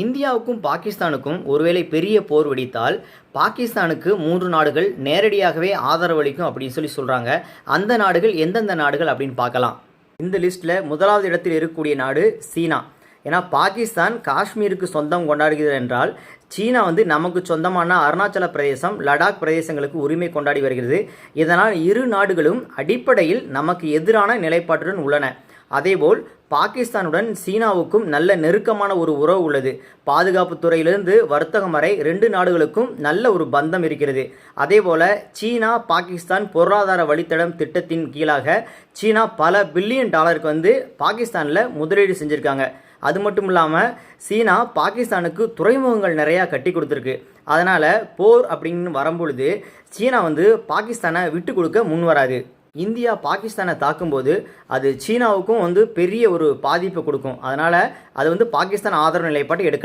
இந்தியாவுக்கும் பாகிஸ்தானுக்கும் ஒருவேளை பெரிய போர் வெடித்தால் பாகிஸ்தானுக்கு மூன்று நாடுகள் நேரடியாகவே ஆதரவளிக்கும் அப்படின்னு சொல்லி சொல்கிறாங்க அந்த நாடுகள் எந்தெந்த நாடுகள் அப்படின்னு பார்க்கலாம். இந்த லிஸ்ட்டில் முதலாவது இடத்தில் இருக்கக்கூடிய நாடு சீனா. ஏன்னா பாகிஸ்தான் காஷ்மீருக்கு சொந்தம் கொண்டாடுகிறது என்றால் சீனா வந்து நமக்கு சொந்தமான அருணாச்சல பிரதேசம் லடாக் பிரதேசங்களுக்கு உரிமை கொண்டாடி வருகிறது. இதனால் இரு நாடுகளும் அடிப்படையில் நமக்கு எதிரான நிலைப்பாட்டுடன் உள்ளன. அதேபோல் பாகிஸ்தானுடன் சீனாவுக்கும் நல்ல நெருக்கமான ஒரு உறவு உள்ளது. பாதுகாப்பு துறையிலிருந்து வர்த்தகம் வரை ரெண்டு நாடுகளுக்கும் நல்ல ஒரு பந்தம் இருக்கிறது. அதேபோல சீனா பாகிஸ்தான் பொருளாதார வழித்தடம் திட்டத்தின் கீழாக சீனா பல பில்லியன் டாலருக்கு வந்து பாகிஸ்தானில் முதலீடு செஞ்சுருக்காங்க. அது மட்டும் இல்லாமல் சீனா பாகிஸ்தானுக்கு துறைமுகங்கள் நிறையா கட்டி கொடுத்துருக்கு. அதனால் போர் அப்படின்னு வரும்பொழுது சீனா வந்து பாகிஸ்தானை விட்டு கொடுக்க முன் வராது. இந்தியா பாகிஸ்தானை தாக்கும்போது அது சீனாவுக்கும் வந்து பெரிய ஒரு பாதிப்பை கொடுக்கும். அதனால் அது வந்து பாகிஸ்தான் ஆதரவு நிலைப்பாட்டை எடுக்கலாம்